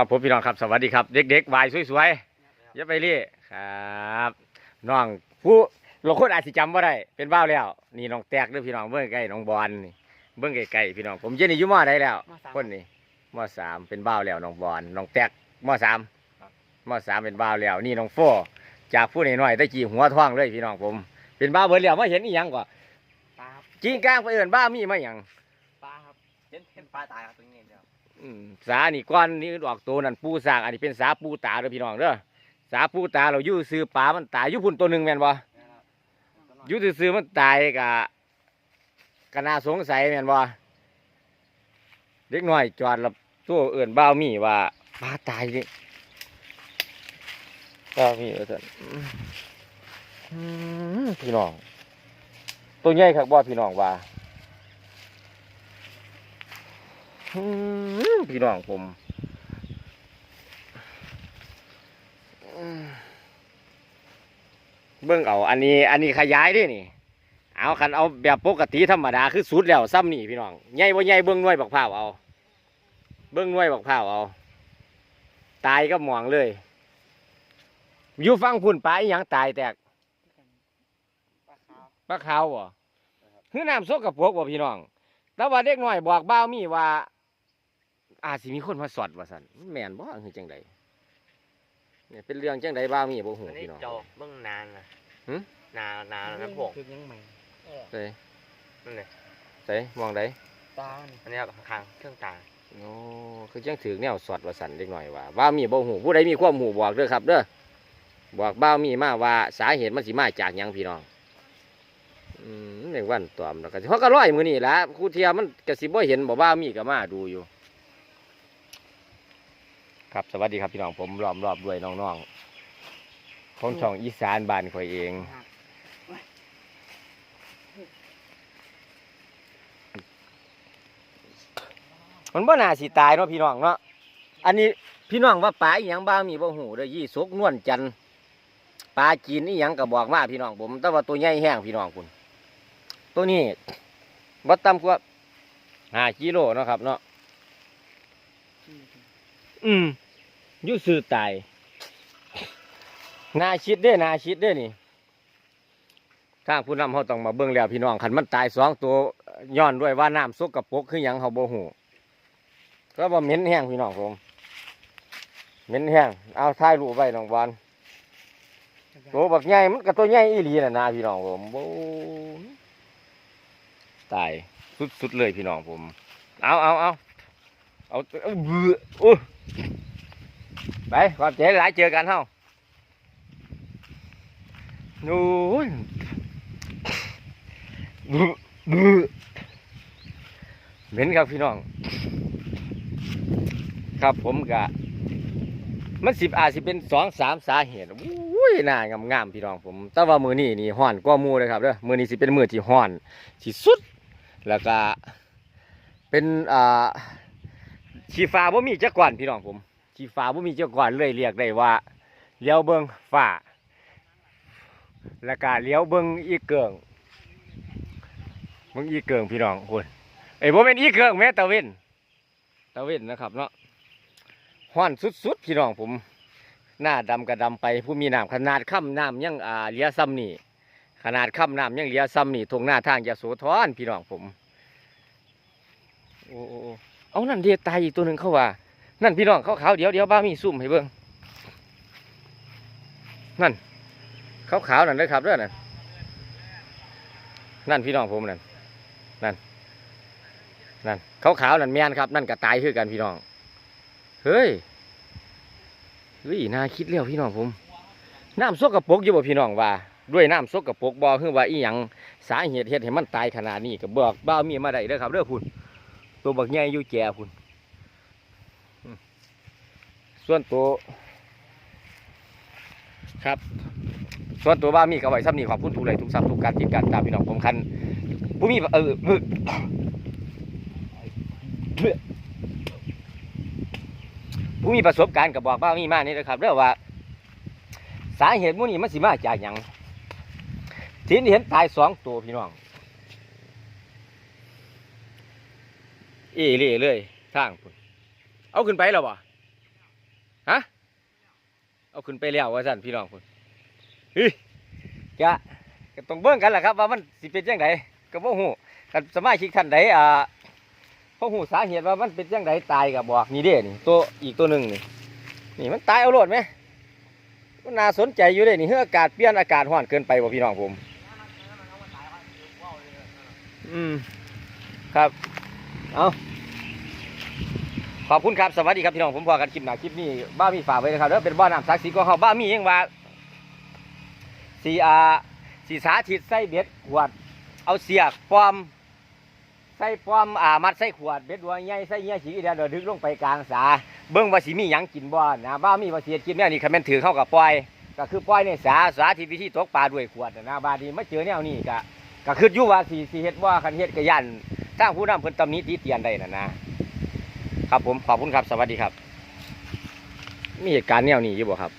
ครับผมพี่น้องครับสวัสดีครับ เด็กๆวายสวยๆอย่าไปเรียครับน้องผู้เราคนอาจสิจำว่าได้เป็นบ้าวแล้ว นี่น้องแตกเด้วยพี่น้องเบิ่งใกล้น้องบอลนี่เบิ่งไกลๆพี่น้องผมเจนี่อยู่มอได้แล้ว มสาม คนนี้มสามเป็นบ้าวแล้วน้องบอลน้องแตกมสามครับมสามเป็นบ้าวแล้ว นี่น้องโฟจากผู้น้อยๆตะกี้หัวท้องเลยพี่น้องผม เป็นบ้าวเบิดแล้วมาเห็นอีหยังก่อนปลาครับจีนกลางไปเอิ้นบ้ามีมาหยังปลาครับเห็นเห็นปลาตายครับตรงนี้เดียวอืม สานี่ก้อนนี่ดอกโตนั่นปูสร้างอันนี้เป็นสาปูตาเด้อพี่น้องเด้อสาปูตาเราอยู่ซื้อปลามันตายอยู่พุ่นตัวหนึ่งแม่นบ่อยู่ซื้อๆมันตายกะกะน่าสงสัยแม่นบ่เด็กน้อยจอดแล้วตัวเอื่นบ้าวมีว่าปลาตายนี่บ้าวมีว่าซั่นอืมพี่น้อง ตัวใหญ่คักบ่พี่น้องว่า อืม พี่น้องผมเบิ่งเอา อันนี้ อันนี้ขยายด้วยนี่ เอาคันเอาแบบปกติธรรมดาคือสุดแล้วซ้ำนี่พี่น้องใหญ่บ่ใหญ่เบิ่งน่วยบักพร้าเอา เบิ่งน่วยบักพร้าเอา ตายก็มองเลยอยู่ฟังพุ่นปลาอีหยังตายแตกปลาขาวปลาขาวบ่คือน้ำโซกกับพวกบ่พี่น้อง แต่ว่าเด็กน้อยบอกบ้าวมีว่า อาจสิมีคนมาสอดว่าซั่นมันแม่นบ่คือจังใดเนี่ยเป็นเรื่องจังใดบ้าวมีบ่ฮู้อันนี้พี่น้อง เจาเบื้องนานนะหึ นานนานแล้วนะพวก คือยังใหม่ใส่นั่นเลยใส่มองใดตานี่อันนี้ครับข้างๆเครื่องตาโอ้คือจังถือแนวสอดว่าซั่นเด็กน้อยว่าบ้าวมีบ่ฮู้ผู้ใดมีความฮู้บอกเด้อครับเด้อบอกบ้าวมีมาว่าสาเหตุมันสิมาจากหยังพี่น้องอืมในวันตอมแล้วก็สิเฮาก็ร้อยมื้อนี้ล่ะครูเทียมันก็สิบ่เห็นบ่บ้าวมีก็มาดูอยู่ ครับสวัสดีครับพี่น้องผมล้อมรอบด้วยน้องๆของช่องอีสานบ้านข่อยเองมันบ่น่าสิตายเนาะพี่น้องเนาะอันนี้พี่น้องว่าปลาอีหยังบ้างมีบ่หูเด้อยี่สกนวลจันทร์ปลาจีนอีหยังก็บอกมาพี่น้องผม แต่ว่าตัวใหญ่แห้งพี่น้องคุณตัวนี้บ่ต่ำกว่าห้ากิโลเนาะครับเนาะ อืมอยู่ซื่อตายนาชิดเด้นาชิดเด้นี่ทางผู้นำเขาต้องมาเบิ่งแล้วพี่น้องคันมันตายสองตัวย้อนด้วยว่าน้ำซุกกระปกคือหยังเขาโบหูก็บ่เหม็นแห้งพี่น้องผมเหม็นแห้งเอาถ่ายรูปไว้น้องบอลตัวบักใหญ่มันก็ตัวใหญ่อีหลีน่ะนะพี่น้องผมโตายสุดๆเลยพี่น้องผม เอาเอาเอา เอาเอาเบื่อโอ้ไปความเจ๋หลายเจอกันเฮานู่นบื้อบื้อเหม็นครับพี่น้อง ครับผมกะ มันสิบอาจสิเป็นสองสามสาเหตุอุ้ยน่างามงามพี่น้องผม แต่ว่ามือนี้นี่ห้อนกว่าหมูเลยครับเด้อมือนี้สิเป็นมือที่ห้อนที่สุด แล้วก็เป็นอ่า ชีฟ้าบ่มีจักก่อนพี่น้องผมชีฟ้าบ่มีจักก่อนเลยเรียกได้ว่าเลี้ยวเบิงฟ้าแล้วก็เลี้ยวเบิงอีเกิงเบิงอีเกิงพี่น้องคุณเอ้ยบ่เป็นอีเกิงแม่ตะเวนตะเวนนะครับเนาะห้อนสุดๆพี่น้องผม หน้าดำกระดำไปผู้มีน้ำขนาดค่ำน้ำยังอ่าเลียซ้ำนี่ขนาดค่ำน้ำยังเลียซ้ำนี่ทงหน้าทางยะโสธรพี่น้องผมโอ้โอ้ เอานั่นเดียตายอีกตัวหนึ่งเขาว่า นั่นพี่น้องเขาขาวเดี๋ยวเดี๋ยวบ้ามีซุ่มให้เบิ่งนั่นขาวขาวนั่นเลยครับเด้อนั่นนั่นพี่น้องผมนั่นนั่นนั่นขาวขาวนั่นแมนครับ นั่นก็ตายคือกันพี่น้อง เฮ้ยเฮ้ยน่าคิดแล้วพี่น้องผมน้ำซกกระปกอยู่บ่พี่น้องว่า ด้วยน้ำซกกระปกบ่คือว่าอีหยังสาเหตุเฮ็ดให้มันตายขนาดนี้ก็บอกบ้ามีมาได้เด้อครับเด้อพุ่น ตัวบักใหญ่อยู่แก่พุ่นอืมส่วนตัว ครับ ส่วนตัวบ้ามีก็ไว้ซ้ำนี่ขอบคุณทุกเลยทุกซับทุกการติดการตามพี่น้องผมคันผู้มีเออมือผู้มีประสบการณ์กับบอกบ้ามีมากนี่นะครับเรื่องว่า สาเหตุมู่นี้มันสิมาจากยังทีนี้เห็นตายสองตัวพี่น้อง เอเล่เลยทางพุ่นเอาขึ้นไปแล้วบ่ฮะเอาขึ้นไปแล้วว่าสั่นพี่น้องพุ่นเฮ้ยกะก็ต้องเบิ่งกันแหละครับ ว่ามันสิเป็นจังไดก็บ่ฮู้กันสมาชิกท่านใดอ่าพอฮู้สาเหตุว่ามันเป็นจังไดตายก็บบอกนี่เด้นี่ตัวอีกตัวหนึ่งนี่นี่มันตายเอาโลดไหมมันน่าสนใจอยู่เด้นี่เฮืออากาศเปลี่ยนอากาศร้อนเกินไปบ่พี่น้องผม อืมครับ เอาขอบคุณครับสวัสดีครับพี่น้องผมพอกันคลิปหนาคลิปนี้บ้ามีฝากไว้นะครับแล้วเป็นบ้านน้ำศักสิทธิ์ของเขาบ้ามียังว่าสีอาสีสาธิตใส่เบ็ดขวด เอาเสียกปอมใส่ปอมอ่ามัดใส่ขวดเบ็ดวัวใหญ่ใส่เงี้ยฉีกเดียวเดี๋ยวดึกลงไปกลางสาเบิ้งว่าสิมีหยังกินบ่นนะบ้ามีว่าเสียกินแน่นี่คันแม่นถือเข้ากับปล่อย ก็คือปล่อยในสาสาธิตวิธีตกปลาด้วยขวดนะนะบาดนี้มาเจอแนวนี้ก็ก็คือยู่ว่าสีสีเฮ็ดว่าคันเฮ็ดก็ยัน ทางผู้นำเพิ่นตำหนิตีเตียนได้นะนะครับผมขอบคุณครับสวัสดีครับ มีเหตุการณ์แนวนี้อยู่บ่ครับ